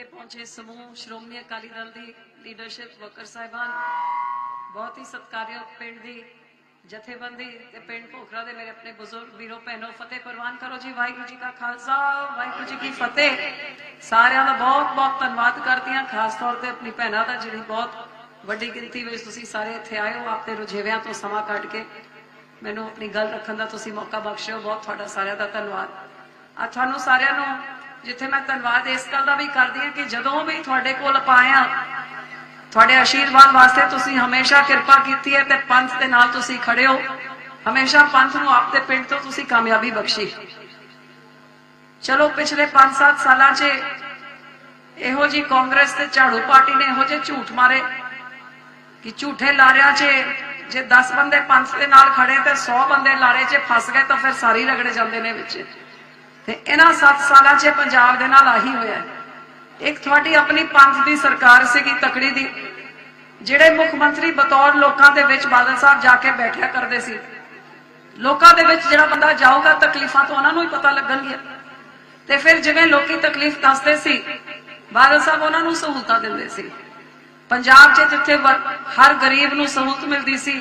ਇੱਥੇ ਪਹੁੰਚੇ ਸਮੂਹ ਸ਼੍ਰੋਮਣੀ ਅਕਾਲੀ ਦਲ ਦੀ ਲੀਡਰਸ਼ਿਪ ਵਰਕਰ ਸਾਹਿਬਾਨ। ਬਹੁਤ ਹੀ ਸਤਿਕਾਰਯੋਗ ਪਿੰਡ ਦੀ ਜਥੇਬੰਦੀ ਤੇ ਪਿੰਡ ਭੋਖਰਾ ਦੇ ਮੇਰੇ ਆਪਣੇ ਬਜ਼ੁਰਗ ਵੀਰੋ ਭੈਣੋ, ਫਤਿਹ ਪ੍ਰਵਾਨ ਕਰੋ ਜੀ। ਵਾਹਿਗੁਰੂ ਜੀ ਕਾ ਖਾਲਸਾ, ਵਾਹਿਗੁਰੂ ਜੀ ਕੀ ਫਤਿਹ। ਸਾਰਿਆਂ ਦਾ ਬਹੁਤ ਬਹੁਤ ਧੰਨਵਾਦ ਕਰਦੀ ਹਾਂ ਖਾਸ ਤੌਰ ਤੇ ਆਪਣੀ ਭੈਣਾਂ ਦਾ, ਜਿਹੜੀ ਬਹੁਤ ਵੱਡੀ ਗਿਣਤੀ ਵਿੱਚ ਤੁਸੀਂ ਸਾਰੇ ਇੱਥੇ ਆਏ ਹੋ ਆਪਣੇ ਰੁਝੇਵਿਆਂ ਤੋਂ ਸਮਾਂ ਕੱਢ ਕੇ। ਮੈਨੂੰ ਆਪਣੀ ਗੱਲ ਰੱਖਣ ਦਾ ਤੁਸੀਂ ਮੌਕਾ ਬਖਸ਼ਿਓ। ਬਹੁਤ ਤੁਹਾਡਾ ਸਾਰਿਆਂ ਦਾ ਧੰਨਵਾਦ। ਆ ਤੁਹਾਨੂੰ ਸਾਰਿਆਂ ਨੂੰ ਜਿੱਥੇ ਮੈਂ ਧੰਨਵਾਦ ਇਸ ਗੱਲ ਦਾ ਵੀ ਕਰਦੀ ਹਾਂ ਕਿ ਜਦੋਂ ਵੀ ਤੁਹਾਡੇ ਕੋਲ ਪਾਇਆ ਤੁਹਾਡੇ ਆਸ਼ੀਰਵਾਦ ਵਾਸਤੇ ਤੁਸੀਂ ਹਮੇਸ਼ਾ ਕਿਰਪਾ ਕੀਤੀ ਹੈ ਤੇ ਪੰਥ ਦੇ ਨਾਲ ਤੁਸੀਂ ਖੜੇ ਹੋ। ਹਮੇਸ਼ਾ ਪੰਥ ਨੂੰ ਆਪਦੇ ਪਿੰਡ ਤੋਂ ਤੁਸੀਂ ਕਾਮਯਾਬੀ ਬਖਸ਼ੀ। ਚਲੋ, ਪਿਛਲੇ 5-7 ਸਾਲਾਂ 'ਚ ਇਹੋ ਜੀ ਕਾਂਗਰਸ ਤੇ ਝਾੜੂ ਪਾਰਟੀ ਨੇ ਇਹੋ ਜਿਹੇ ਝੂਠ ਮਾਰੇ ਕਿ ਝੂਠੇ ਲਾਰਿਆਂ 'ਚ ਜੇ 10 ਬੰਦੇ ਪੰਥ ਦੇ ਨਾਲ ਖੜੇ ਤੇ 100 ਬੰਦੇ ਲਾਰੇ 'ਚ ਫਸ ਗਏ ਤਾਂ ਫਿਰ ਸਾਰੇ ਰਗੜੇ ਜਾਂਦੇ ਨੇ ਵਿੱਚ। ਤੇ ਇਹਨਾਂ 7 ਸਾਲਾਂ 'ਚ ਪੰਜਾਬ ਦੇ ਨਾਲ ਆਹੀ ਹੋਇਆ ਇੱਕ ਤੁਹਾਡੀ ਆਪਣੀ ਪੰਥ ਦੀ ਸਰਕਾਰ ਸੀਗੀ ਤਕੜੀ ਦੀ, ਜਿਹੜੇ ਮੁੱਖ ਮੰਤਰੀ ਬਤੌਰ ਲੋਕਾਂ ਦੇ ਵਿੱਚ ਬਾਦਲ ਸਾਹਿਬ ਜਾ ਕੇ ਬੈਠਿਆ ਕਰਦੇ ਸੀ। ਲੋਕਾਂ ਦੇ ਵਿੱਚ ਜਿਹੜਾ ਬੰਦਾ ਜਾਊਗਾ, ਤਕਲੀਫਾਂ ਤੋਂ ਉਹਨਾਂ ਨੂੰ ਹੀ ਪਤਾ ਲੱਗਣਗੀਆਂ। ਤੇ ਫਿਰ ਜਿਵੇਂ ਲੋਕੀ ਤਕਲੀਫ ਦੱਸਦੇ ਸੀ, ਬਾਦਲ ਸਾਹਿਬ ਉਹਨਾਂ ਨੂੰ ਸਹੂਲਤਾਂ ਦਿੰਦੇ ਸੀ। ਪੰਜਾਬ 'ਚ ਜਿੱਥੇ ਹਰ ਗਰੀਬ ਨੂੰ ਸਹੂਲਤ ਮਿਲਦੀ ਸੀ,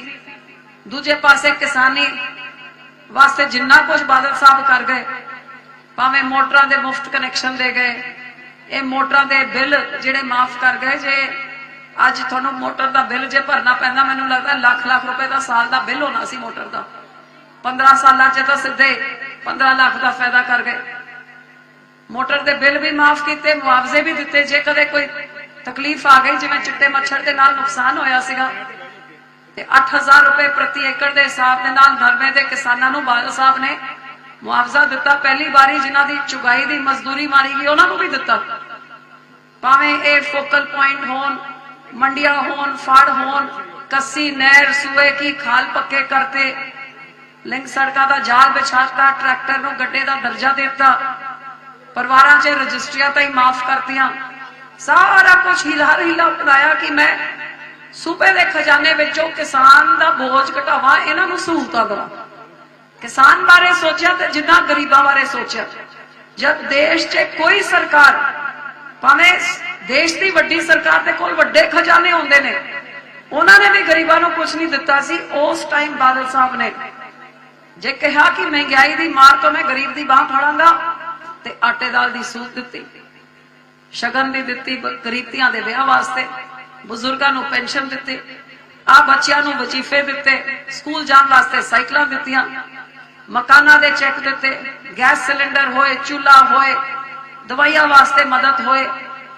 ਦੂਜੇ ਪਾਸੇ ਕਿਸਾਨੀ ਵਾਸਤੇ ਜਿੰਨਾ ਕੁਝ ਬਾਦਲ ਸਾਹਿਬ ਕਰ ਗਏ ਭਾਵੇਂ ਮੋਟਰਾਂ ਦੇ ਮੁਫਤ ਕਨੈਕਸ਼ਨ ਦੇ ਗਏ, ਇਹ ਮੋਟਰਾਂ ਦੇ ਬਿੱਲ ਜਿਹੜੇ ਮਾਫ ਕਰ ਗਏ, ਜੇ ਅੱਜ ਤੁਹਾਨੂੰ ਮੋਟਰ ਦਾ ਬਿੱਲ ਜੇ ਭਰਨਾ ਪੈਂਦਾ, ਮੈਨੂੰ ਲੱਗਦਾ ਲੱਖ ਲੱਖ ਰੁਪਏ ਦਾ ਸਾਲ ਦਾ ਬਿੱਲ ਹੋਣਾ ਸੀ ਮੋਟਰ ਦਾ। 15 ਸਾਲਾਂ 'ਚ ਤਾਂ ਸਿੱਧੇ 15 ਲੱਖ ਦਾ ਫਾਇਦਾ ਕਰ ਗਏ। ਮੋਟਰ ਦੇ ਬਿੱਲ ਵੀ ਮਾਫ ਕੀਤੇ, ਮੁਆਵਜ਼ੇ ਵੀ ਦਿੱਤੇ, ਜੇ ਕਦੇ ਕੋਈ ਤਕਲੀਫ ਆ ਗਈ, ਜਿਵੇਂ ਚਿੱਟੇ ਮੱਛਰ ਦੇ ਨਾਲ ਨੁਕਸਾਨ ਹੋਇਆ ਸੀਗਾ, ਤੇ 8000 ਰੁਪਏ ਪ੍ਰਤੀ ਏਕੜ ਦੇ ਹਿਸਾਬ ਦੇ ਨਾਲ ਨਰਮੇ ਦੇ ਕਿਸਾਨਾਂ ਨੂੰ ਬਾਦਲ ਸਾਹਿਬ ਨੇ ਮੁਆਵਜ਼ਾ ਦਿੱਤਾ, ਪਹਿਲੀ ਵਾਰੀ ਜਿਨ੍ਹਾਂ ਦੀ ਚੁਗਾਈ ਦੀ ਮਜ਼ਦੂਰੀ ਮਾਰੀ ਗਈ, ਉਹਨਾਂ ਨੂੰ ਵੀ ਦਿੱਤਾ। ਭਾਵੇਂ ਇਹ ਫੋਕਲ ਪੁਆਇੰਟ ਹੋਣ, ਮੰਡੀਆਂ ਹੋਣ, ਫੜ ਹੋਣ, ਕੱਸੀ, ਨਹਿਰ, ਸੂਏ ਕੀ ਖਾਲ ਪੱਕੇ ਕਰਤੇ, ਲਿੰਗ ਸੜਕਾਂ ਦਾ ਜਾਲ ਵਿਛਾਤਾ, ਟਰੈਕਟਰ ਨੂੰ ਗੱਡੇ ਦਾ ਦਰਜਾ ਦਿੱਤਾ, ਪਰਿਵਾਰਾਂ 'ਚ ਰਜਿਸਟਰੀਆਂ ਤਾਂ ਹੀ ਮਾਫ ਕਰਤੀਆਂ। ਸਾਰਾ ਕੁਝ ਹਿਲਾ ਹਿਲਾ ਬਣਾਇਆ ਕਿ ਮੈਂ ਸੂਬੇ ਦੇ ਖਜ਼ਾਨੇ ਵਿੱਚੋਂ ਕਿਸਾਨ ਦਾ ਬੋਝ ਘਟਾਵਾਂ, ਇਹਨਾਂ ਨੂੰ ਸਹੂਲਤਾਂ ਦਵਾਂ। ਕਿਸਾਨ ਬਾਰੇ ਸੋਚਿਆ ਤੇ ਜਿੰਨਾ ਗਰੀਬਾਂ ਬਾਰੇ ਸੋਚਿਆ। ਜਦ ਦੇਸ਼ 'ਚ ਕੋਈ ਸਰਕਾਰ, ਭਾਵੇਂ ਦੇਸ਼ ਦੀ ਵੱਡੀ ਸਰਕਾਰ ਦੇ ਕੋਲ ਵੱਡੇ ਖਜ਼ਾਨੇ ਹੁੰਦੇ ਨੇ, ਉਹਨਾਂ ਨੇ ਵੀ ਗਰੀਬਾਂ ਨੂੰ ਕੁਝ ਨਹੀਂ ਦਿੱਤਾ ਸੀ, ਉਸ ਟਾਈਮ ਬਾਦਲ ਸਾਹਿਬ ਨੇ। ਜੇ ਕਿਹਾ ਕਿ ਮਹਿੰਗਾਈ ਦੀ ਮਾਰ ਤੋਂ ਮੈਂ ਗਰੀਬ ਦੀ ਬਾਹ ਫੜਾਂਗਾ, ਤੇ ਆਟੇ ਦਾਲ ਦੀ ਸੂਤ ਦਿੱਤੀ, ਸ਼ਗਨ ਦੀ ਦਿੱਤੀ ਬ- ਦੇ ਵਿਆਹ ਵਾਸਤੇ, ਬਜ਼ੁਰਗਾਂ ਨੂੰ ਪੈਨਸ਼ਨ ਦਿੱਤੀ ਆ ਬੱਚਿਆਂ ਨੂੰ ਵਜ਼ੀਫੇ ਦਿੱਤੇ, ਸਕੂਲ ਜਾਣ ਵਾਸਤੇ ਸਾਈਕਲਾਂ ਦਿੱਤੀਆਂ ਮਕਾਨਾਂ ਦੇ ਚੈੱਕ ਦਿੱਤੇ, ਗੈਸ ਸਿਲੰਡਰ ਹੋਏ, ਚੁੱਲ੍ਹਾ ਹੋਏ, ਦਵਾਈਆਂ ਵਾਸਤੇ ਮਦਦ ਹੋਏ,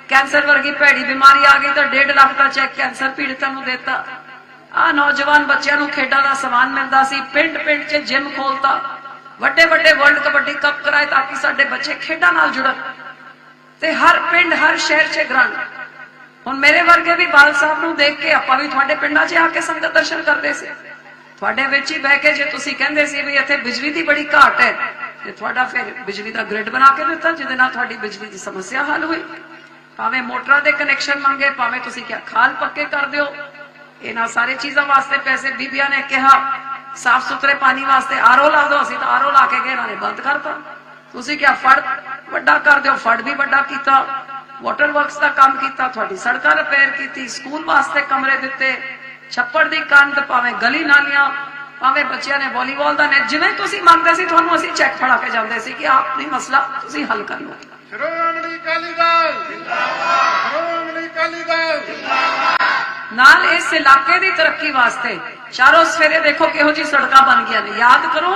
ਕੈਂਸਰ ਵਰਗੀ ਭੈੜੀ ਬਿਮਾਰੀ ਆ ਗਈ ਤਾਂ 1.5 ਲੱਖ ਦਾ ਚੈੱਕ ਕੈਂਸਰ ਪੀੜਤਾਂ ਨੂੰ ਦਿੱਤਾ। ਆ ਨੌਜਵਾਨ ਬੱਚਿਆਂ ਨੂੰ ਖੇਡਾਂ ਦਾ ਸਮਾਨ ਮਿਲਦਾ ਸੀ ਪਿੰਡ ਪਿੰਡ 'ਚ ਜਿਮ ਖੋਲਤਾ। ਵੱਡੇ ਵੱਡੇ ਵਰਲਡ ਕਬੱਡੀ ਕੱਪ ਕਰਾਏ ਤਾਂ ਕਿ ਸਾਡੇ ਬੱਚੇ ਖੇਡਾਂ ਨਾਲ ਜੁੜਨ। ਤੇ ਹਰ ਪਿੰਡ, ਹਰ ਸ਼ਹਿਰ 'ਚ ਗ੍ਰਾਂਟ ਹੁਣ ਮੇਰੇ ਵਰਗੇ ਵੀ ਬਾਲ ਸਾਹਿਬ ਨੂੰ ਦੇਖ ਕੇ ਆਪਾਂ ਵੀ ਤੁਹਾਡੇ ਪਿੰਡਾਂ 'ਚ ਆ ਕੇ ਸੰਗਤ ਦਰਸ਼ਨ ਕਰਦੇ ਸੀ। ਤੁਹਾਡੇ ਵਿੱਚ ਹੀ ਬਹਿ ਕੇ ਜੇ ਤੁਸੀਂ ਕਹਿੰਦੇ ਸੀ ਵੀ ਇੱਥੇ ਬਿਜਲੀ ਦੀ ਬੜੀ ਘਾਟ ਹੈ, ਤੇ ਤੁਹਾਡਾ ਫਿਰ ਬਿਜਲੀ ਦਾ ਗ੍ਰਿਡ ਬਣਾ ਕੇ ਦਿੱਤਾ, ਜਿਹਦੇ ਨਾਲ ਤੁਹਾਡੀ ਬਿਜਲੀ ਦੀ ਸਮੱਸਿਆ ਹੱਲ ਹੋਈ। ਭਾਵੇਂ ਮੋਟਰਾਂ ਦੇ ਕਨੈਕਸ਼ਨ ਮੰਗੇ, ਭਾਵੇਂ ਤੁਸੀਂ ਕਿਹਾ ਖਾਲ ਪੱਕੇ ਕਰ ਦਿਓ। ਇਹਨਾਂ ਸਾਰੇ ਚੀਜ਼ਾਂ ਵਾਸਤੇ ਪੈਸੇ ਬੀਬੀਆਂ ਨੇ ਕਿਹਾ। ਸਾਫ਼ ਸੁਥਰੇ ਪਾਣੀ ਵਾਸਤੇ ਆਰਓ ਲਾ ਦਿਓ, ਅਸੀਂ ਤਾਂ ਆਰਓ ਲਾ ਕੇ ਗਏ, ਇਹਨਾਂ ਨੇ ਬੰਦ ਕਰਤਾ। ਤੁਸੀਂ ਕਿਹਾ ਫੜ, ਵੱਡਾ ਕਰ ਦਿਓ, ਫੜ ਵੀ ਵੱਡਾ ਕੀਤਾ। ਵਾਟਰ ਵਰਕਸ ਦਾ ਕੰਮ ਕੀਤਾ, ਤੁਹਾਡੀ ਸੜਕਾਂ ਰਿਪੇਅਰ ਕੀਤੀ, ਸਕੂਲ ਵਾਸਤੇ ਕਮਰੇ ਦਿੱਤੇ। ਛੱਪੜ ਦੀ ਕੰਧ ਭਾਵੇਂ ਗਲੀ ਨਾਲੀਆਂ ਭਾਵੇਂ ਬੱਚਿਆਂ ਨੇ ਵਾਲੀਬਾਲ ਦਾ ਨੈਟ ਜਿਵੇਂ ਤੁਸੀਂ ਮੰਗਦੇ ਸੀ ਤੁਹਾਨੂੰ ਅਸੀਂ ਚੈੱਕ ਫੜਾ ਕੇ ਜਾਂਦੇ ਸੀ ਕਿ ਆਪਣੀ ਮਸਲਾ ਤੁਸੀਂ ਹੱਲ ਕਰ ਲਓ। ਸ਼੍ਰੋਮਣੀ ਅਕਾਲੀ ਦਲ। ਜਿੰਦਾਬਾਦ ਸ਼੍ਰੋਮਣੀ ਅਕਾਲੀ ਦਲ। ਨਾਲ ਇਸ ਇਲਾਕੇ ਦੀ ਤਰੱਕੀ ਵਾਸਤੇ ਚਾਰੋਂ ਸਫੇਰੇ ਦੇਖੋ ਕਿਹੋ ਜੀ ਸੜਕਾਂ ਬਣ ਗਈਆਂ ਨੇ। ਯਾਦ ਕਰੋ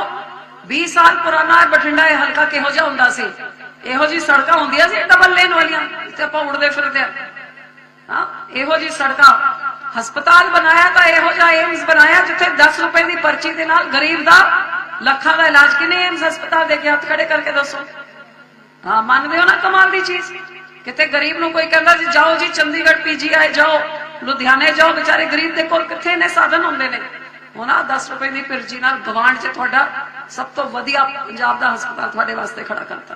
20 ਸਾਲ ਪੁਰਾਣਾ ਇਹ ਬਠਿੰਡਾ ਇਹ ਹਲਕਾ ਕਿਹੋ ਜਿਹਾ ਹੁੰਦਾ ਸੀ? ਇਹੋ ਜੀ ਸੜਕਾਂ ਹੁੰਦੀਆਂ ਸੀ ਡਬਲ ਲੇਨ ਵਾਲੀਆਂ ਤੇ ਆਪਾਂ ਉੜਦੇ ਫਿਰਦੇ ਆ। ਹਾਂ ਇਹੋ ਜੀ ਸੜਕਾਂ ਹਸਪਤਾਲ ਬਣਾਇਆ ਤਾਂ ਇਹੋ ਜਿਹਾ ਏਮਸ ਬਣਾਇਆ ਜਿੱਥੇ 10 ਰੁਪਏ ਦੀ ਪਰਚੀ ਦੇ ਨਾਲ ਗਰੀਬ ਦਾ ਲੱਖਾਂ ਦਾ ਇਲਾਜ ਕਿਨੇ ਏਮਸ ਹਸਪਤਾਲ ਦੇ ਕੇ ਹੱਥ ਖੜੇ ਕਰਕੇ ਦੱਸੋ? ਹਾਂ, ਮੰਨਦੇ ਹੋ ਨਾ ਕਮਾਲ ਦੀ ਚੀਜ਼? ਕਿਤੇ ਗਰੀਬ ਨੂੰ ਕੋਈ ਕਹਿੰਦਾ ਜੀ, ਜਾਓ ਜੀ, ਚੰਡੀਗੜ੍ਹ ਪੀਜੀਆਈ ਜਾਓ, ਲੁਧਿਆਣੇ ਜਾਓ, ਵਿਚਾਰੇ ਗਰੀਬ ਦੇ ਕੋਲ ਕਿੱਥੇ ਨੇ ਸਾਧਨ ਹੁੰਦੇ ਨੇ? ਉਹਨਾਂ 10 ਰੁਪਏ ਦੀ ਪਰਚੀ ਨਾਲ ਗਵਾਂਢ 'ਚ ਤੁਹਾਡਾ ਸਭ ਤੋਂ ਵਧੀਆ ਪੰਜਾਬ ਦਾ ਹਸਪਤਾਲ ਤੁਹਾਡੇ ਵਾਸਤੇ ਖੜਾ ਕਰਤਾ।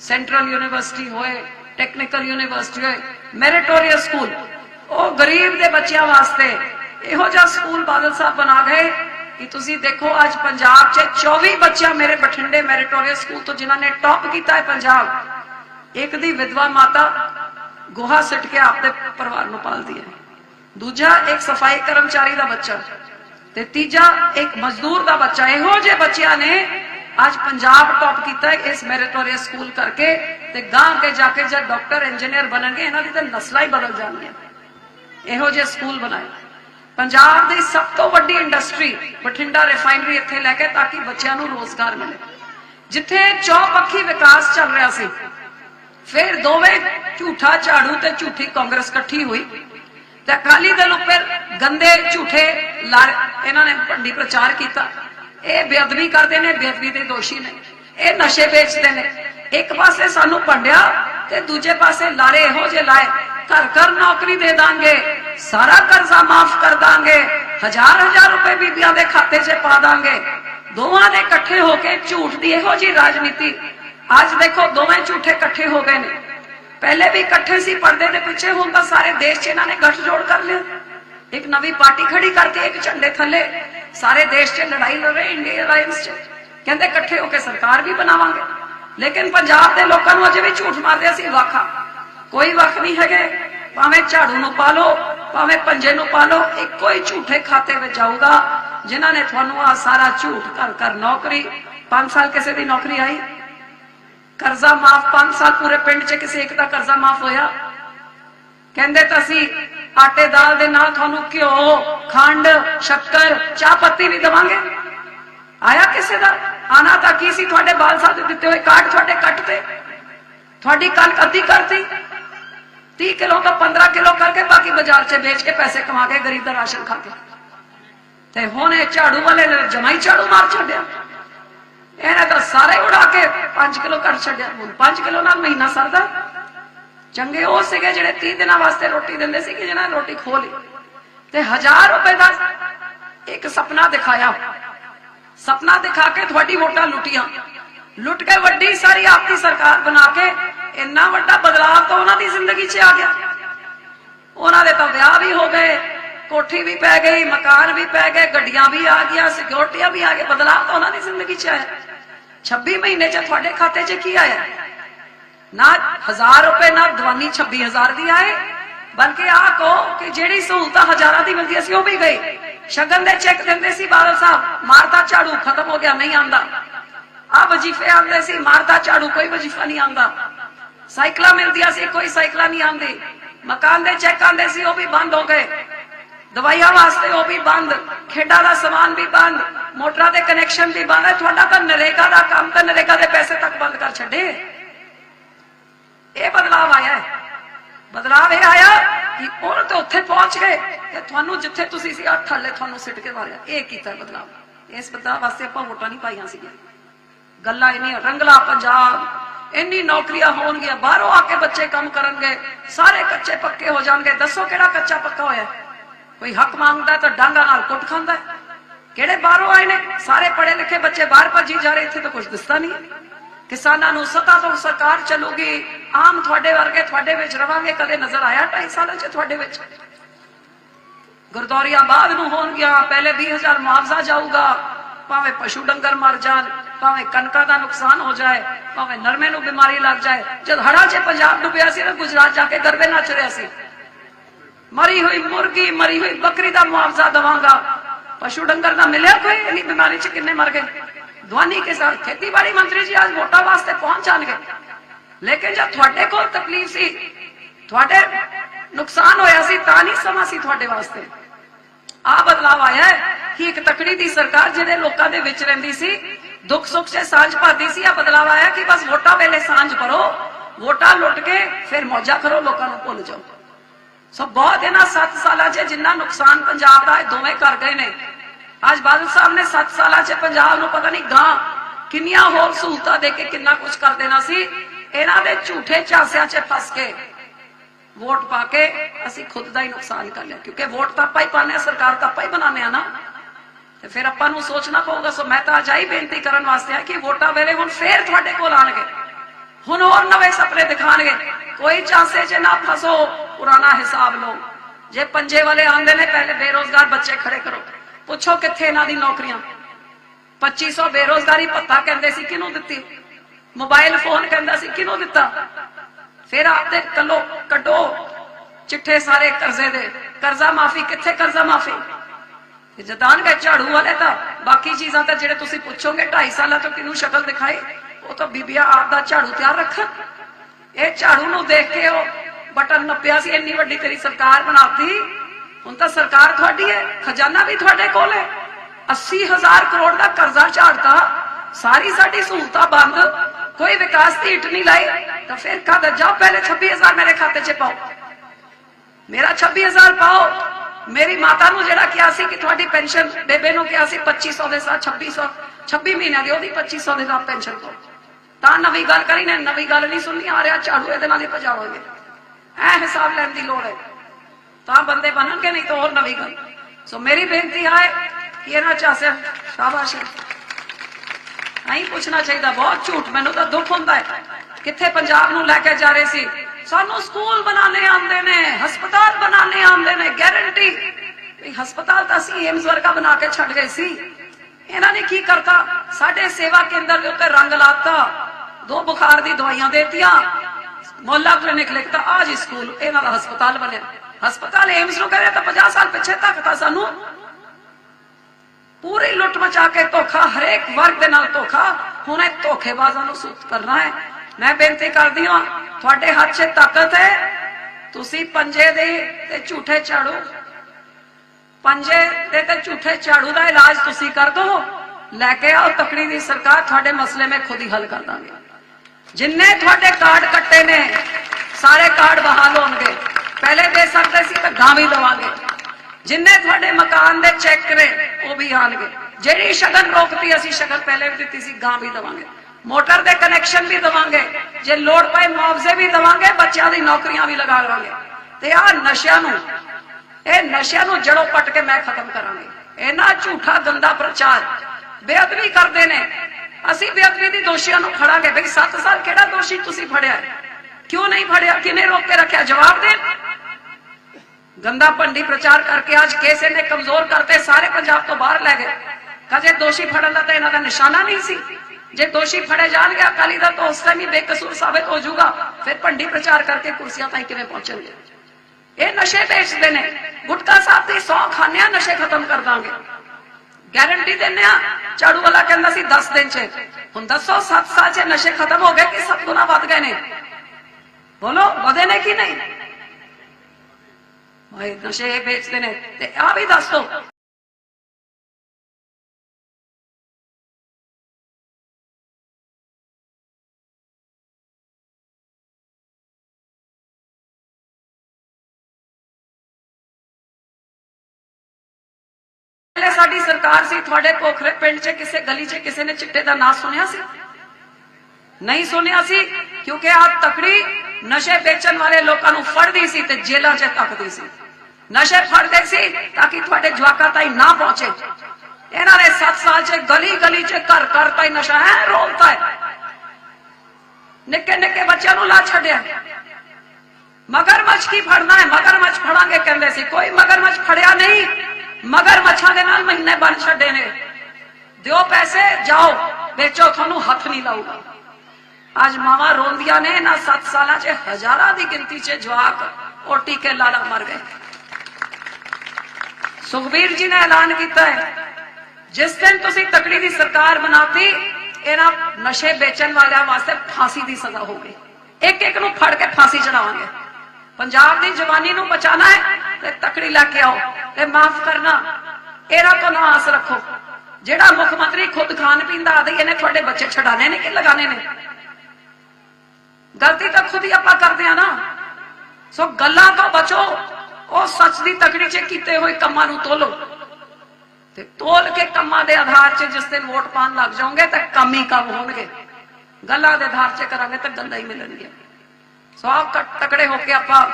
ਸੈਂਟਰਲ ਯੂਨੀਵਰਸਿਟੀ ਹੋਏ, ਟੈਕਨੀਕਲ ਯੂਨੀਵਰਸਿਟੀ ਹੋਏ, ਮੈਰਿਟੋਰੀਅਸ ਸਕੂਲ ਉਹ ਗਰੀਬ ਦੇ ਬੱਚਿਆਂ ਵਾਸਤੇ ਇਹੋ ਜਿਹਾ ਸਕੂਲ ਬਾਦਲ ਸਾਹਿਬ ਬਣਾ ਗਏ ਕਿ ਤੁਸੀਂ ਦੇਖੋ ਅੱਜ ਪੰਜਾਬ 'ਚ 24 ਬੱਚਿਆਂ ਮੇਰੇ ਬਠਿੰਡੇ ਮੈਰਿਟੋਰੀਅਸ ਸਕੂਲ ਤੋਂ ਜਿਨ੍ਹਾਂ ਨੇ ਟੌਪ ਕੀਤਾ ਹੈ ਪੰਜਾਬ, ਇੱਕ ਦੀ ਵਿਧਵਾ ਮਾਤਾ ਗੋਹਾ ਸਿੱਟ ਕੇ ਆਪਦੇ ਪਰਿਵਾਰ ਨੂੰ ਪਾਲਦੀ ਹੈ। ਦੂਜਾ ਇੱਕ ਸਫ਼ਾਈ ਕਰਮਚਾਰੀ ਦਾ ਬੱਚਾ ਤੇ ਤੀਜਾ ਇੱਕ ਮਜ਼ਦੂਰ ਦਾ ਬੱਚਾ। ਇਹੋ ਜਿਹੇ ਬੱਚਿਆਂ ਨੇ ਅੱਜ ਪੰਜਾਬ ਟੌਪ ਕੀਤਾ ਹੈ ਇਸ ਮੈਰੀਟੋਰੀਅਲ ਸਕੂਲ ਕਰਕੇ ਤੇ ਗਾਂ ਅੱਗੇ ਜਾ ਕੇ ਜਦ ਡਾਕਟਰ, ਇੰਜੀਨੀਅਰ ਬਣਨਗੇ, ਇਹਨਾਂ ਦੀ ਤਾਂ ਨਸਲਾਂ ਹੀ ਬਦਲ ਜਾਣਗੀਆਂ। ਇਹੋ ਜਿਹੇ ਸਕੂਲ ਬਣਾਏ। ਪੰਜਾਬ ਦੀ ਸਭ ਤੋਂ ਵੱਡੀ ਇੰਡਸਟਰੀ ਬਠਿੰਡਾ ਰਿਫਾਈਨਰੀ ਇੱਥੇ ਲੈ ਕੇ ਤਾਂ ਕਿ ਬੱਚਿਆਂ ਨੂੰ ਰੋਜ਼ਗਾਰ ਮਿਲੇ। ਜਿੱਥੇ ਚੌਪੱਖੀ ਵਿਕਾਸ ਚੱਲ ਰਿਹਾ ਸੀ, ਫਿਰ ਦੋਵੇਂ ਝੂਠਾ ਝਾੜੂ ਤੇ ਝੂਠੀ ਕਾਂਗਰਸ ਇਕੱਠੀ ਹੋਈ ਤੇ ਅਕਾਲੀ ਦਲ ਉੱਪਰ ਗੰਦੇ ਝੂਠੇ ਲਾ- ਇਹਨਾਂ ਨੇ ਭੰਡੀ ਪ੍ਰਚਾਰ ਕੀਤਾ। ਇਹ ਬੇਅਦਬੀ ਕਰਦੇ ਨੇ, ਬੇਅਦਬੀ ਦੇ ਦੋਸ਼ੀ ਨੇ। ਇਹ ਨਸ਼ੇ ਵੇਚਦੇ ਨੇ। ਇੱਕ ਪਾਸੇ ਸਾਨੂੰ ਭੰਡਿਆ ਤੇ ਦੂਜੇ ਪਾਸੇ ਲਾਰੇ ਇਹੋ ਜਿਹੇ ਲਾਏ, ਘਰ ਘਰ ਨੌਕਰੀ ਦੇ ਦਾਂਗੇ। ਸਾਰਾ ਕਰਜ਼ਾ ਮਾਫ ਕਰ ਦਾਂਗੇ, ਹਜ਼ਾਰ ਹਜ਼ਾਰ ਰੁਪਏ ਬੀਬੀਆਂ ਦੇ ਖਾਤੇ 'ਚ ਪਾ ਦਾਂਗੇ। ਦੋਵਾਂ ਨੇ ਇਕੱਠੇ ਹੋ ਕੇ ਝੂਠ ਦੀ ਇਹੋ ਜਿਹੀ ਰਾਜਨੀਤੀ, ਅੱਜ ਦੇਖੋ ਦੋਵੇਂ ਝੂਠੇ ਇਕੱਠੇ ਹੋ ਗਏ ਨੇ। ਪਹਿਲੇ ਵੀ ਇਕੱਠੇ ਸੀ, ਪਰਦੇ ਦੇ ਪਿੱਛੇ, ਹੁਣ ਤਾਂ ਸਾਰੇ ਦੇਸ਼ 'ਚ ਇਹਨਾਂ ਨੇ ਗੱਠਜੋੜ ਕਰ ਲਿਆ। ਇੱਕ ਨਵੀਂ ਪਾਰਟੀ ਖੜੀ ਕਰਕੇ ਇੱਕ ਝੰਡੇ ਥੱਲੇ, ਸਾਰੇ ਦੇਸ਼ 'ਚ ਲੜਾਈ ਲੜ ਰਹੇ, ਇੰਡੀਆ ਅਲਾਈਅੰਸ 'ਚ। ਕਹਿੰਦੇ ਇਕੱਠੇ ਹੋ ਕੇ ਸਰਕਾਰ ਵੀ ਬਣਾਵਾਂਗੇ। ਲੇਕਿਨ ਪੰਜਾਬ ਦੇ ਲੋਕਾਂ ਨੂੰ ਅਜੇ ਵੀ ਝੂਠ ਮਾਰਦੇ ਅਸੀਂ ਵਾਖਾ। ਕੋਈ ਵਕ ਨਹੀਂ ਹੈਗੇ, ਭਾਵੇਂ ਝਾੜੂ ਨੂੰ ਪਾ ਲਓ ਭਾਵੇਂ ਪੰਜੇ ਨੂੰ ਪਾ ਲਓ, ਇੱਕੋ ਹੀ ਝੂਠੇ ਖਾਤੇ ਵਿੱਚ ਜਾਊਗਾ, ਜਿਨ੍ਹਾਂ ਨੇ ਤੁਹਾਨੂੰ ਆ ਸਾਰਾ ਝੂਠ ਕਰ ਕਰ ਨੌਕਰੀ 5 ਸਾਲ ਕਿਸੇ ਦੀ ਨੌਕਰੀ ਆਈ? ਕਰਜ਼ਾ ਮਾਫ 5 ਸਾਲ ਪੂਰੇ ਪਿੰਡ 'ਚ ਕਿਸੇ ਇੱਕ ਦਾ ਕਰਜ਼ਾ ਮਾਫ ਹੋਇਆ? ਕਹਿੰਦੇ ਤਾਂ ਅਸੀਂ ਆਟੇ ਦਾਲ ਦੇ ਨਾਲ ਤੁਹਾਨੂੰ ਘਿਓ, ਖੰਡ, ਸ਼ੱਕਰ, ਚਾਹ ਪੱਤੀ ਵੀ ਦਵਾਂਗੇ। ਆਇਆ ਕਿਸੇ ਦਾ? ਆਣਾ ਤਾਂ ਕੀ ਸੀ ਤੁਹਾਡੇ ਬਾਲ ਸਾਹਿਬ ਦੇ ਦਿੱਤੇ ਹੋਏ ਕਾਰਡ ਤੁਹਾਡੇ ਕੱਟ ਤੇ? ਤੁਹਾਡੀ ਕਣਕ ਅੱਧੀ ਕਰਤੀ। 30 ਕਿਲੋ ਤੋਂ 15 ਕਿਲੋ ਕਰਕੇ ਬਾਕੀ ਬਾਜ਼ਾਰ 'ਚ ਵੇਚ ਕੇ ਪੈਸੇ ਕਮਾ ਕੇ ਗਰੀਬ ਦਾ ਰਾਸ਼ਨ ਖਾ ਕੇ। ਤੇ ਹੁਣ ਇਹ ਝਾੜੂ ਵਾਲੇ ਜਮਾਈ ਝਾੜੂ ਮਾਰ ਛੱਡਿਆ। ਇਹਨੇ ਤਾਂ ਸਾਰੇ ਉਡਾ ਕੇ 5 ਕਿਲੋ ਕੱਢ ਛੱਡਿਆ। ਹੁਣ 5 ਕਿਲੋ ਨਾਲ ਮਹੀਨਾ ਸਰਦਾ। ਚੰਗੇ ਉਹ ਸੀਗੇ ਜਿਹੜੇ 30 ਦਿਨਾਂ ਵਾਸਤੇ ਰੋਟੀ ਦਿੰਦੇ ਸੀ ਕਿ ਜਿਹਨਾਂ ਨੇ ਰੋਟੀ ਖੋ ਲਈ। ਤੇ 1000 ਰੁਪਏ ਦਾ ਇੱਕ ਸੁਪਨਾ ਦਿਖਾਇਆ। ਸੁਪਨਾ ਦਿਖਾ ਕੇ ਤੁਹਾਡੀ ਵੋਟਾਂ ਲੁੱਟੀਆਂ। ਲੁੱਟ ਕੇ ਵੱਡੀ ਸਾਰੀ ਆਪਦੀ ਸਰਕਾਰ ਬਣਾ ਕੇ ਇੰਨਾ ਵੱਡਾ ਬਦਲਾਅ ਤਾਂ ਉਹਨਾਂ ਦੀ ਜ਼ਿੰਦਗੀ 'ਚ ਆ ਗਿਆ। ਉਹਨਾਂ ਦੇ ਤਾਂ ਵਿਆਹ ਵੀ ਹੋ ਗਏ, ਕੋਠੀ ਵੀ ਪੈ ਗਈ, ਮਕਾਨ ਵੀ ਪੈ ਗਏ, ਗੱਡੀਆਂ ਵੀ ਆ ਗਈਆਂ ਸਿਕਿਉਰਟੀਆਂ ਵੀ ਆ ਗਏ ਬਦਲਾਅ ਤਾਂ ਉਹਨਾਂ ਦੀ ਜ਼ਿੰਦਗੀ 'ਚ ਆਇਆ। 26 ਮਹੀਨੇ 'ਚ ਤੁਹਾਡੇ ਖਾਤੇ 'ਚ ਕੀ ਆਇਆ? ਨਾ 1000 ਰੁਪਏ, ਨਾ ਦਵਾਨੀ 26000 ਦੀ ਆਏ, ਬਲਕਿ ਆ ਕੋ ਕਿ ਜਿਹੜੀ ਸਹੂਲਤਾਂ ਹਜ਼ਾਰਾਂ ਦੀ ਮਿਲਦੀ ਸੀ ਉਹ ਵੀ ਗਈ। ਸ਼ਗਨ ਦੇ ਚੈੱਕ ਦਿੰਦੇ ਸੀ ਬਾਦਲ ਸਾਹਿਬ, ਮਾਰਤਾ ਝਾੜੂ, ਖਤਮ ਹੋ ਗਿਆ, ਨਹੀਂ ਆਂਦਾ ਆ ਵਜੀਫੇ ਆਉਂਦੇ ਸੀ, ਮਾਰਦਾ ਝਾੜੂ, ਕੋਈ ਵਜੀਫਾ ਨਹੀਂ ਆਉਂਦਾ। ਸਾਈਕਲਾਂ ਮਿਲਦੀਆਂ ਸੀ, ਕੋਈ ਸਾਈਕਲਾਂ ਨਹੀਂ ਆਉਂਦੀ। ਮਕਾਨ ਦੇ ਚੈੱਕ ਆਉਂਦੇ ਸੀ, ਉਹ ਵੀ ਬੰਦ ਹੋ ਗਏ। ਦਵਾਈਆਂ ਵਾਸਤੇ ਉਹ ਵੀ ਬੰਦ, ਖੇਡਾਂ ਦਾ ਸਮਾਨ ਵੀ ਬੰਦ, ਮੋਟਰਾਂ ਦੇ ਕਨੈਕਸ਼ਨ ਵੀ ਬੰਦ। ਤੁਹਾਡਾ ਤਾਂ ਨਰੇਗਾ ਦਾ ਕੰਮ ਤਾਂ ਨਰੇਗਾ ਦੇ ਪੈਸੇ ਤੱਕ ਬੰਦ ਕਰ ਛੱਡੇ। ਇਹ ਬਦਲਾਅ ਆਇਆ ਹੈ। ਬਦਲਾਅ ਇਹ ਆਇਆ ਕਿ ਉਹ ਤੇ ਉੱਥੇ ਪਹੁੰਚ ਗਏ ਤੇ ਤੁਹਾਨੂੰ ਜਿੱਥੇ ਤੁਸੀਂ ਸੀ ਆ ਥੱਲੇ ਤੁਹਾਨੂੰ ਸਿੱਟ ਕੇ ਮਾਰਿਆ। ਇਹ ਕੀਤਾ ਬਦਲਾਅ ਇਸ ਬਦਲਾਅ ਵਾਸਤੇ ਆਪਾਂ ਵੋਟਾਂ ਨਹੀਂ ਪਾਈਆਂ ਸੀਗੀਆਂ। ਗੱਲਾਂ ਇੰਨੀ ਰੰਗਲਾ ਪੰਜਾਬ, ਇੰਨੀ ਨੌਕਰੀਆਂ ਹੋਣਗੀਆਂ, ਬਾਹਰੋਂ ਆ ਕੇ ਬੱਚੇ ਕੰਮ ਕਰਨਗੇ, ਸਾਰੇ ਕੱਚੇ ਪੱਕੇ ਹੋ ਜਾਣਗੇ। ਦੱਸੋ ਕਿਹੜਾ ਕੱਚਾ ਪੱਕਾ ਹੋਇਆ? ਕੋਈ ਹੱਕ ਮੰਗਦਾ ਤਾਂ ਡਾਂਗਾ ਨਾਲ ਕੁੱਟ ਖਾਂਦਾ ਕਿਹੜੇ ਬਾਹਰੋਂ ਆਏ ਨੇ? ਸਾਰੇ ਪੜ੍ਹੇ ਲਿਖੇ ਬੱਚੇ ਬਾਹਰ ਭੱਜੀ ਜਾ ਰਹੇ, ਇੱਥੇ ਤਾਂ ਕੁਝ ਦਿਸਦਾ ਨਹੀਂ ਕਿਸਾਨਾਂ ਨੂੰ ਸਤਾ ਤੋਂ ਸਰਕਾਰ ਚੱਲੂਗੀ, ਆਮ ਤੁਹਾਡੇ ਵਰਗੇ ਤੁਹਾਡੇ ਵਿੱਚ ਰਵਾਂਗੇ, ਕਦੇ ਨਜ਼ਰ ਆਇਆ 2.5 ਸਾਲਾਂ 'ਚ ਤੁਹਾਡੇ ਵਿੱਚ? ਗੁਰਦੌਰੀਆਂ ਬਾਅਦ ਨੂੰ ਹੋਣਗੀਆਂ, ਪਹਿਲੇ 20000 ਮੁਆਵਜ਼ਾ ਜਾਊਗਾ, ਭਾਵੇਂ ਪਸ਼ੂ ਡੰਗਰ ਮਰ ਜਾਣ ਭਾਵੇਂ ਕਣਕਾਂ ਦਾ ਨੁਕਸਾਨ ਹੋ ਜਾਏ, ਭਾਵੇਂ ਨਰਮੇ ਨੂੰ ਬਿਮਾਰੀ ਲੱਗ ਜਾਏ, ਜਦ ਹੜਾ 'ਚ ਪੰਜਾਬ ਡੁੱਬਿਆ ਸੀ ਨਾ, ਗੁਜਰਾਤ ਜਾ ਕੇ ਗਰਬੇ ਨੱਚ ਰਿਹਾ ਸੀ। ਮਰੀ ਹੋਈ ਮੁਰਗੀ, ਮਰੀ ਹੋਈ ਬੱਕਰੀ ਦਾ ਮੁਆਵਜ਼ਾ ਦਵਾਂਗਾ। ਪਸ਼ੂ ਡੰਗਰ ਦਾ ਮਿਲਿਆ ਕੋਈ? ਇੰਨੀ ਬਿਮਾਰੀ 'ਚ ਕਿੰਨੇ ਮਰ ਗਏ? ਦਵਾਨੀ ਕੇ ਸਾਥ ਖੇਤੀਬਾੜੀ ਮੰਤਰੀ ਜੀ ਅੱਜ ਵੋਟਾਂ ਵਾਸਤੇ ਪਹੁੰਚ ਜਾਣਗੇ। ਲੇਕਿਨ ਜਦ ਤੁਹਾਡੇ ਕੋਲ ਤਕਲੀਫ ਸੀ, ਤੁਹਾਡੇ ਨੁਕਸਾਨ ਹੋਇਆ ਸੀ, ਤਾਂ ਨਹੀਂ ਸਮਾਂ ਸੀ ਤੁਹਾਡੇ ਵਾਸਤੇ। ਆ ਬਦਲਾਵ ਆਇਆ ਕਿ ਇੱਕ ਤਕੜੀ ਦੀ ਸਰਕਾਰ ਜਿਹੜੇ ਲੋਕਾਂ ਦੇ ਵਿੱਚ ਰਹਿੰਦੀ ਸੀ ਦੁੱਖ ਸੁੱਖ 'ਚ ਸਾਂਝ ਭਰਦੀ ਸੀ, ਆ ਬਦਲਾਵ ਆਇਆ ਕਿ ਬਸ ਵੋਟਾਂ ਵੇਲੇ ਸਾਂਝ ਭਰੋ ਵੋਟਾਂ ਲੁੱਟ ਕੇ ਫਿਰ ਮੌਜਾ ਕਰੋ, ਲੋਕਾਂ ਨੂੰ ਭੁੱਲ ਜਾਓ। ਸੋ ਬਹੁਤ ਇਹਨਾਂ 7 ਸਾਲਾਂ 'ਚ ਜਿੰਨਾ ਨੁਕਸਾਨ ਪੰਜਾਬ ਦਾ, ਇਹ ਦੋਵੇਂ ਕਰ ਗਏ ਨੇ। ਅੱਜ ਬਾਦਲ ਸਾਹਿਬ ਨੇ 7 ਸਾਲਾਂ 'ਚ ਪੰਜਾਬ ਨੂੰ ਪਤਾ ਨਹੀਂ ਗਾਂ ਕਿੰਨੀਆਂ ਹੋਰ ਸਹੂਲਤਾਂ ਦੇ ਕੇ ਕਿੰਨਾ ਕੁਝ ਕਰ ਦੇਣਾ ਸੀ। ਇਹਨਾਂ ਦੇ ਝੂਠੇ ਝਾਂਸਿਆਂ 'ਚ ਫਸ ਕੇ ਵੋਟ ਪਾ ਕੇ ਅਸੀਂ ਖੁਦ ਦਾ ਹੀ ਨੁਕਸਾਨ ਕਰ ਲਿਆ। ਕਿਉਂਕਿ ਵੋਟ ਤਾਂ ਆਪਾਂ ਹੀ ਪਾਉਂਦੇ ਹਾਂ, ਸਰਕਾਰ ਤਾਂ ਆਪਾਂ ਹੀ ਬਣਾਉਂਦੇ ਆ ਨਾ। ਤੇ ਫਿਰ ਆਪਾਂ ਨੂੰ ਸੋਚਣਾ ਪਊਗਾ, ਸੋ ਮੈਂ ਤਾਂ ਅੱਜ ਬੇਨਤੀ ਕਰਨ ਵਾਸਤੇ ਆ ਕਿ ਵੋਟਾਂ ਵੇਲੇ ਹੁਣ ਫੇਰ ਤੁਹਾਡੇ ਕੋਲ ਆਣਗੇ ਹੁਣ ਹੋਰ ਨਵੇਂ ਸੁਪਨੇ ਦਿਖਾਣਗੇ ਕੋਈ ਚਾਂਸੇ 'ਚ ਨਾ ਫਸੋ, ਪੁਰਾਣਾ ਹਿਸਾਬ ਲਓ। ਜੇ ਪੰਜੇ ਵਾਲੇ ਆਂਦੇ ਨੇ, ਪਹਿਲੇ ਬੇਰੋਜ਼ਗਾਰ ਬੱਚੇ ਖੜੇ ਕਰੋ। ਪੁੱਛੋ ਕਿੱਥੇ ਇਹਨਾਂ ਦੀ ਨੌਕਰੀਆਂ। 2500 ਬੇਰੋਜ਼ਗਾਰੀ ਭੱਤਾ ਕਹਿੰਦੇ ਸੀ, ਕਿਹਨੂੰ ਦਿੱਤੀ? ਮੋਬਾਈਲ ਫੋਨ ਕਹਿੰਦਾ ਸੀ, ਕਿਹਨੂੰ ਦਿੱਤਾ? ਫਿਰ ਆਪਦੇ ਕੱਲੋ ਕੱਢੋ ਚਿੱਠੇ ਸਾਰੇ ਕਰਜ਼ੇ ਦੇ। ਕਰਜ਼ਾ ਮਾਫੀ, ਕਿੱਥੇ ਕਰਜ਼ਾ ਮਾਫੀ? ਤੇ ਜਦਾਨਗੇ ਝਾੜੂ ਵਾਲੇ ਤਾਂ ਬਾਕੀ ਚੀਜ਼ਾਂ ਤਾਂ ਜਿਹੜੇ ਤੁਸੀਂ ਪੁੱਛੋਗੇ 2.5 ਸਾਲਾਂ ਤੋਂ ਕਿਹਨੂੰ ਸ਼ਕਲ ਦਿਖਾਈ, ਉਹ ਤਾਂ ਬੀਬੀਆਂ ਆਪ ਦਾ ਝਾੜੂ ਤਿਆਰ ਰੱਖਣ। ਇਹ ਝਾੜੂ ਨੂੰ ਦੇਖ ਕੇ ਉਹ ਬਟਨ ਨੱਪਿਆ ਸੀ, ਇੰਨੀ ਵੱਡੀ ਤੇਰੀ ਸਰਕਾਰ ਬਣਾਤੀ। ਹੁਣ ਤਾਂ ਸਰਕਾਰ ਤੁਹਾਡੀ ਹੈ, ਖਜ਼ਾਨਾ ਵੀ ਤੁਹਾਡੇ ਕੋਲ ਹੈ। 80000 ਕਰੋੜ ਦਾ ਕਰਜ਼ਾ ਝਾੜਤਾ, ਸਾਰੀ ਸਾਡੀ ਸਹੂਲਤਾਂ ਬੰਦ, ਕੋਈ ਵਿਕਾਸ ਦੀ ਇੱਟ ਨਹੀਂ ਲਾਈ, ਤਾਂ ਫਿਰ ਕਾਹਦਾ ਜਾ ਪਹਿਲੇ 26000 ਮੇਰੇ ਖਾਤੇ 'ਚ ਪਾਓ। ਮੇਰਾ 26000 ਪਾਓ ਮੇਰੀ ਮਾਤਾ ਨੂੰ ਜਿਹੜਾ ਕਿਹਾ ਸੀ ਕਿ ਤੁਹਾਡੀ ਪੈਨਸ਼ਨ, ਬੇਬੇ ਨੂੰ ਕਿਹਾ ਸੀ 2500 ਦੇ ਸਾਥ 2600 26 ਮਹੀਨਿਆਂ ਦੀ ਉਹਦੀ 2500 ਦੇ ਸਾਥ ਪੈਨਸ਼ਨ ਤੋਂ ਤਾਂ ਨਵੀਂ ਗੱਲ ਕਰੀ ਨੇ, ਨਵੀਂ ਗੱਲ ਨਹੀਂ ਸੁਣਨੀ, ਆ ਰਿਹਾ ਝਾੜੂ ਇਹਦੇ ਨਾਲ ਹੀ ਭਜਾਵਾਂਗੇ ਐ ਹਿਸਾਬ ਲੈਣ ਦੀ ਲੋੜ ਹੈ। ਤਾਂ ਬੰਦੇ ਬਣਨਗੇ ਨਹੀਂ ਤਾਂ ਹੋਰ ਨਵੀਂ ਗੱਲ। ਸੋ ਮੇਰੀ ਬੇਨਤੀ ਹੈ ਕਿ ਇਹਨਾਂ ਚਾਸੇ ਸ਼ਾਬਾਸ਼। ਨਹੀਂ ਪੁੱਛਣਾ ਚਾਹੀਦਾ, ਬਹੁਤ ਝੂਠ, ਮੈਨੂੰ ਤਾਂ ਦੁੱਖ ਹੁੰਦਾ ਹੈ। ਕਿੱਥੇ ਪੰਜਾਬ ਨੂੰ ਲੈ ਕੇ ਜਾ ਰਹੇ ਸੀ? ਸਾਨੂੰ ਸਕੂਲ ਬਣਾਉਣੇ ਆਉਂਦੇ ਨੇ, ਹਸਪਤਾਲ ਬਣਾਉਣੇ ਆਉਂਦੇ ਨੇ ਗਾਰੰਟੀ ਵੀ ਹਸਪਤਾਲ ਤਾਂ ਅਸੀਂ ਏਮਸ ਵਰਗਾ ਬਣਾ ਕੇ ਛੱਡ ਗਏ ਸੀ। ਇਹਨਾਂ ਨੇ ਕੀ ਕਰਤਾ? ਸਾਡੇ ਸੇਵਾ ਕੇਂਦਰ ਦੇ ਉੱਤੇ ਰੰਗ ਲਾਤਾ। ਦੋ ਬੁਖਾਰ ਦੀ ਦਵਾਈਆਂ ਦੇਤੀਆਂ। ਮੁਹੱਲਾ ਕਲੀਨਿਕ ਲਿਖਤਾ ਆ ਜੀ ਸਕੂਲ, ਇਹਨਾਂ ਦਾ ਹਸਪਤਾਲ ਬਣਿਆ। ਹਸਪਤਾਲ ਏਮਸ ਨੂੰ ਕਰਿਆ ਤਾਂ 50 ਸਾਲ ਪਿੱਛੇ ਤੱਕ ਤਾਂ ਸਾਨੂੰ ਪੂਰੀ ਲੁੱਟ ਮਚਾ ਕੇ ਧੋਖਾ, ਹਰੇਕ ਵਰਗ ਦੇ ਨਾਲ ਧੋਖਾ। ਹੁਣ ਇਹ ਧੋਖੇਬਾਜ਼ਾਂ ਨੂੰ ਸੂਤ ਕਰਨਾ ਹੈ। ਮੈਂ ਬੇਨਤੀ ਕਰਦੀ ਹਾਂ, ਤੁਹਾਡੇ ਹੱਥ 'ਚ ਤਾਕਤ ਹੈ। ਤੁਸੀਂ ਪੰਜੇ ਦੇ ਤੇ ਝੂਠੇ ਝਾੜੂ। ਪੰਜੇ ਦੇ ਤੇ ਝੂਠੇ ਝਾੜੂ ਦਾ ਇਲਾਜ ਤੁਸੀਂ ਕਰ ਦੋ। ਲੈ ਕੇ ਆਓ, ਤਕੜੀ ਦੀ ਸਰਕਾਰ ਤੁਹਾਡੇ ਮਸਲੇ ਮੈਂ ਖੁਦ ਹੀ ਹੱਲ ਕਰ ਦਾਂਗੇ। ਜਿੰਨੇ ਤੁਹਾਡੇ ਕਾਰਡ ਕੱਟੇ ਨੇ, ਸਾਰੇ ਕਾਰਡ ਬਹਾਲ ਹੋਣਗੇ। ਪਹਿਲੇ ਦੇ ਸਕਦੇ ਸੀ ਤਾਂ ਗਾਂ ਵੀ ਦਵਾਂਗੇ। ਜਿੰਨੇ ਤੁਹਾਡੇ ਮਕਾਨ ਦੇ ਚੈੱਕ ਨੇ, ਉਹ ਵੀ ਆਣਗੇ। ਜਿਹੜੀ ਸ਼ਗਨ ਰੋਕਤੀ, ਅਸੀਂ ਸ਼ਗਨ ਪਹਿਲੇ ਵੀ ਦਿੱਤੀ ਸੀ ਗਾਂ ਵੀ ਦਵਾਂਗੇ। ਮੋਟਰ ਦੇ ਕਨੈਕਸ਼ਨ ਵੀ ਦਵਾਂਗੇ। ਜੇ ਲੋੜ ਪਏ ਮੁਆਵਜ਼ੇ ਵੀ ਦਵਾਂਗੇ, ਬੱਚਿਆਂ ਦੀ ਨੌਕਰੀਆਂ ਵੀ ਲਗਾ ਲਵਾਂਗੇ। ਤੇ ਆਹ ਨਸ਼ਿਆਂ ਨੂੰ, ਇਹ ਨਸ਼ਿਆਂ ਨੂੰ ਜੜੋਂ ਪੱਟ ਕੇ ਮੈਂ ਖਤਮ ਕਰਾਂਗੇ। ਇਹਨਾਂ ਝੂਠਾ ਗੰਦਾ ਪ੍ਰਚਾਰ ਬੇਅਦਬੀ ਕਰਦੇ ਨੇ। ਅਸੀਂ ਬੇਅਦਬੀ ਦੀ ਦੋਸ਼ੀਆਂ ਨੂੰ ਫੜਾਂਗੇ। ਬਈ 7 ਸਾਲ ਕਿਹੜਾ ਦੋਸ਼ੀ ਤੁਸੀਂ ਫੜਿਆ? ਕਿਉਂ ਨਹੀਂ ਫੜਿਆ? ਕਿਨੇ ਰੋਕ ਕੇ ਰੱਖਿਆ? ਜਵਾਬ ਦੇਣ। ਗੰਦਾ ਭੰਡੀ ਪ੍ਰਚਾਰ ਕਰਕੇ ਅੱਜ ਕੇਸ ਇਹਨੇ ਕਮਜ਼ੋਰ ਕਰਤੇ, ਸਾਰੇ ਪੰਜਾਬ ਤੋਂ ਬਾਹਰ ਲੈ ਗਏ। ਕਦੇ ਦੋਸ਼ੀ ਫੜਨ ਦਾ ਤਾਂ ਇਹਨਾਂ ਦਾ ਨਿਸ਼ਾਨਾ ਨਹੀਂ ਸੀ। ਜੇ ਦੋਸ਼ੀ ਫੜੇ ਜਾਣਗੇ ਅਕਾਲੀ ਦਲ ਤਾਂ ਉਸ ਟਾਈਮ ਹੀ ਬੇਕਸੂਰ ਸਾਬਤ ਹੋ ਜਾਊਗਾ ਫਿਰ ਭੰਡੀ ਪ੍ਰਚਾਰ ਕਰਕੇ ਕੁਰਸੀਆਂ ਤਾਈਂ ਕਿਵੇਂ ਪਹੁੰਚਣਗੇ ਇਹ ਨਸ਼ੇ ਵੇਚਦੇ ਨੇ ਗੁਟਕਾ ਸਾਹਿਬ ਦੀ ਸੌ ਖਾਨਿਆਂ ਨਸ਼ੇ ਖਤਮ ਕਰ ਦਾਂਗੇ ਗਾਰੰਟੀ ਦਿੰਨੇ ਆ ਝਾੜੂ ਵਾਲਾ ਕਹਿੰਦਾ ਸੀ 10 ਦਿਨ ਚ ਹੁਣ ਦੱਸੋ 7 ਸਾਲ ਚ ਨਸ਼ੇ ਖਤਮ ਹੋ ਗਏ ਕਿ ਸਭ ਗੁਣਾ ਵੱਧ ਗਏ ਨੇ ਬੋਲੋ ਵਧੇ ਨੇ ਕਿ ਨਹੀਂ ਭਾਈ ਨਸ਼ੇ ਵੇਚਦੇ ਨੇ ਤੇ ਆ ਵੀ ਦੱਸ ਪਹਿਲੇ ਸਾਡੀ ਸਰਕਾਰ ਸੀ ਤੁਹਾਡੇ ਪੋਖਰੇ ਪਿੰਡ 'ਚ ਕਿਸੇ ਗਲੀ 'ਚ ਕਿਸੇ ਨੇ ਚਿੱਟੇ ਦਾ ਨਾਂ ਸੁਣਿਆ ਸੀ ਨਹੀਂ ਸੁਣਿਆ ਸੀ ਕਿਉਂਕਿ ਆ ਤਕੜੀ ਨਸ਼ੇ ਵੇਚਣ ਵਾਲੇ ਲੋਕਾਂ ਨੂੰ ਫੜਦੀ ਸੀ ਤੇ ਜੇਲ੍ਹਾਂ 'ਚ ਤੱਕਦੀ ਸੀ ਨਸ਼ੇ ਫੜਦੇ ਸੀ ਤਾਂ ਕਿ ਤੁਹਾਡੇ ਜਵਾਕਾਂ ਤਾਈਂ ਨਾ ਪਹੁੰਚੇ ਇਹਨਾਂ ਨੇ 7 ਸਾਲ 'ਚ ਗਲੀ ਗਲੀ 'ਚ ਘਰ ਘਰ ਤਾਈਂ ਨਸ਼ਾ ਹੈ ਰੋਲਤਾ ਹੈ ਨਿੱਕੇ ਨਿੱਕੇ ਬੱਚਿਆਂ ਨੂੰ ਲਾ ਛੱਡਿਆ ਮਗਰਮੱਛ ਕੀ ਫੜਨਾ ਹੈ ਮਗਰਮੱਛ ਫੜਾਂਗੇ ਕਹਿੰਦੇ ਸੀ ਕੋਈ ਮਗਰਮੱਛ ਫੜਿਆ ਨਹੀਂ ਮਗਰ ਮੱਛਾਂ ਦੇ ਨਾਲ ਮਹੀਨੇ ਬਣ ਛੱਡੇ ਨੇ। ਦਿਓ ਪੈਸੇ, ਜਾਓ, ਵੇਚੋ, ਤੁਹਾਨੂੰ ਹੱਥ ਨਹੀਂ ਲਾਊਗਾ। ਅੱਜ ਮਾਵਾ ਰੋਂਦੀਆਂ ਨੇ ਨਾ 7 ਸਾਲਾਂ 'ਚ ਹਜ਼ਾਰਾਂ ਦੀ ਗਿਣਤੀ 'ਚ ਜਵਾਕ ਉਹ ਟੀਕੇ ਲਾਲਾ ਮਰ ਗਏ। ਸੁਖਬੀਰ ਜੀ ਨੇ ਐਲਾਨ ਕੀਤਾ ਹੈ, ਜਿਸ ਦਿਨ ਤੁਸੀਂ ਤਕੜੀ ਦੀ ਸਰਕਾਰ ਬਣਾਤੀ, ਇਹਨਾਂ ਨਸ਼ੇ ਵੇਚਣ ਵਾਲਿਆਂ ਵਾਸਤੇ ਫਾਂਸੀ ਦੀ ਸਜ਼ਾ ਹੋਊਗੀ ਇੱਕ ਇੱਕ ਨੂੰ ਫੜ ਕੇ ਫਾਂਸੀ ਚੜਾਵਾਂਗੇ ਪੰਜਾਬ ਦੀ ਜਵਾਨੀ ਨੂੰ ਬਚਾਣਾ ਹੈ ਤੇ ਤਕੜੀ ਲੈ ਕੇ ਆਓ। ਤੇ ਮਾਫ ਕਰਨਾ। ਇਹਨਾਂ ਤੋਂ ਆਸ ਰੱਖੋ। ਜਿਹੜਾ ਮੁੱਖ ਮੰਤਰੀ ਖੁਦ ਖਾਣ ਪੀਂਦਾ ਆਦੀ, ਇਹਨੇ ਤੁਹਾਡੇ ਬੱਚੇ ਛਡਾਣੇ ਨੇ ਕਿ ਲਗਾਣੇ ਨੇ? ਗਲਤੀ ਤਾਂ ਖੁਦ ਹੀ ਆਪਾਂ ਕਰਦੇ ਆ ਨਾ। ਸੋ ਗੱਲਾਂ ਤੋਂ ਬਚੋ। ਉਹ ਸੱਚ ਦੀ ਤਕੜੀ 'ਚ ਕੀਤੇ ਹੋਏ ਕੰਮਾਂ ਨੂੰ ਤੋਲੋ। ਤੇ ਤੋਲ ਕੇ ਕੰਮਾਂ ਦੇ ਆਧਾਰ 'ਚ ਜਿਸ ਦਿਨ ਵੋਟ ਪਾਣ ਲੱਗ ਜਾਓਗੇ, ਤਾਂ ਕੰਮ ਹੀ ਕੰਮ ਹੋਣਗੇ। ਗੱਲਾਂ ਦੇ ਆਧਾਰ 'ਚ ਕਰਾਂਗੇ ਤਾਂ ਗੰਦਾ ਹੀ ਮਿਲਣਗੇ। ਸੋ ਆਓ ਤਕੜੇ ਹੋ ਕੇ ਆਪਾਂ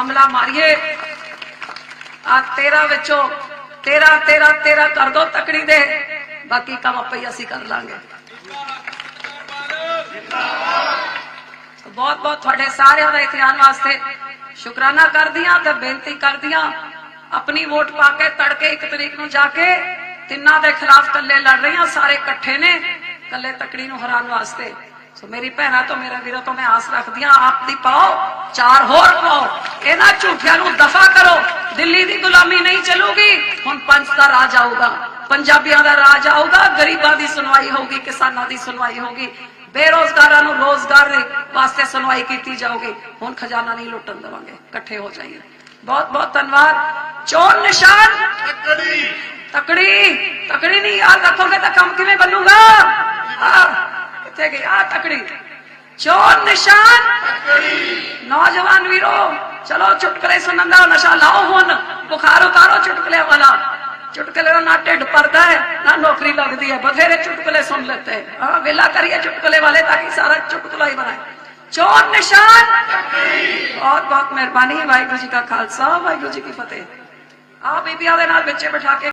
ਹਮਲਾ ਮਾਰੀਏ। ਆ ਤੇਰਾ ਵਿੱਚੋਂ, ਤੇਰਾ ਤੇਰਾ ਤੇਰਾ ਕਰ ਦੋ ਤਕੜੀ ਦੇ। ਬਾਕੀ ਕੰਮ ਆਪੇ ਹੀ ਅਸੀਂ ਕਰ ਲਾਂਗੇ। ਬਹੁਤ ਬਹੁਤ ਤੁਹਾਡੇ ਸਾਰਿਆਂ ਦਾ ਇਤਿਹਾਨ ਵਾਸਤੇ ਸ਼ੁਕਰਾਨਾ ਕਰਦੀਆਂ ਤੇ ਬੇਨਤੀ ਕਰਦੀਆਂ। ਆਪਣੀ ਵੋਟ ਪਾ ਕੇ ਤੜਕੇ ਇੱਕ ਤਰੀਕ ਨੂੰ ਜਾ ਕੇ ਤਿੰਨਾਂ ਦੇ ਖਿਲਾਫ ਕੱਲੇ ਲੜ ਰਹੀਆਂ, ਸਾਰੇ ਇਕੱਠੇ ਨੇ ਕੱਲੇ ਤਕੜੀ ਨੂੰ ਹਰਾਉਣ ਵਾਸਤੇ। ਸੋ ਮੇਰੀ ਭੈਣਾਂ ਤੋਂ ਮੇਰੇ ਵੀਰੋ ਤੋਂ ਮੈਂ ਆਸ ਰੱਖਦੀ ਹਾਂ ਆਪ ਦੀ ਪਾਓ ਚਾਰ ਹੋਰ ਪਾਓ। ਇਹਨਾਂ ਝੂਠਿਆਂ ਨੂੰ ਦਫਾ ਕਰੋ। ਦਿੱਲੀ ਦੀ ਗੁਲਾਮੀ ਨਹੀਂ ਚੱਲੂਗੀ। ਹੁਣ ਪੰਜ ਦਾ ਰਾਜ ਆਊਗਾ। ਪੰਜਾਬੀਆਂ ਦਾ ਰਾਜ ਆਊਗਾ। ਗਰੀਬਾਂ ਦੀ ਸੁਣਵਾਈ ਹੋਊਗੀ ਕਿਸਾਨਾਂ ਦੀ ਸੁਣਵਾਈ ਹੋਊਗੀ। ਬੇਰੋਜ਼ਗਾਰਾਂ ਨੂੰ ਰੋਜ਼ਗਾਰ ਦੇ ਵਾਸਤੇ ਸੁਣਵਾਈ ਕੀਤੀ ਜਾਊਗੀ। ਹੁਣ ਖਜ਼ਾਨਾ ਨਹੀਂ ਲੁੱਟਣ ਦੇਵਾਂਗੇ। ਇਕੱਠੇ ਹੋ ਜਾਈਏ। ਬਹੁਤ ਬਹੁਤ ਧੰਨਵਾਦ। ਚੋਣ ਨਿਸ਼ਾਨ। ਤਕੜੀ। ਤਕੜੀ ਤਕੜੀ ਨਹੀਂ ਯਾਦ ਰੱਖੋਗੇ ਤਾਂ ਕੰਮ ਕਿਵੇਂ ਬਣੂਗਾ? ਆਹ, ਕਿੱਥੇ ਗਈ ਆ ਤਕੜੀ ਚੋਣ ਨਿਸ਼ਾਨ ਤਕੜੀ ਨੌਜਵਾਨ ਵੀਰੋ ਚਲੋ ਚੁਟਕਲੇ ਸੁਣਨ ਦਾ ਨਸ਼ਾ ਲਾਓ ਹੁਣ ਬੁਖਾਰ ਉਤਾਰੋ ਚੁਟਕਲੇ ਵਾਲਾ ਚੁਟਕਲੇ ਦਾ ਨਾ ਢਿੱਡ ਭਰਦਾ ਹੈ ਨਾ ਨੌਕਰੀ ਲੱਗਦੀ ਹੈ ਬਥੇਰੇ ਚੁਟਕਲੇ ਸੁਣ ਲੈਤੇ ਹੈ ਹਾਂ ਵੇਲਾ ਕਰੀਏ ਚੁਟਕਲੇ ਵਾਲੇ ਤਾਂ ਕਿ ਸਾਰਾ ਚੁਟਕਲਾ ਹੀ ਬਣਾਏ ਚੋਣ ਨਿਸ਼ਾਨ ਬਹੁਤ ਬਹੁਤ ਮਿਹਰਬਾਨੀ ਵਾਹਿਗੁਰੂ ਜੀ ਕਾ ਖਾਲਸਾ ਵਾਹਿਗੁਰੂ ਜੀ ਕੀ ਫਤਿਹ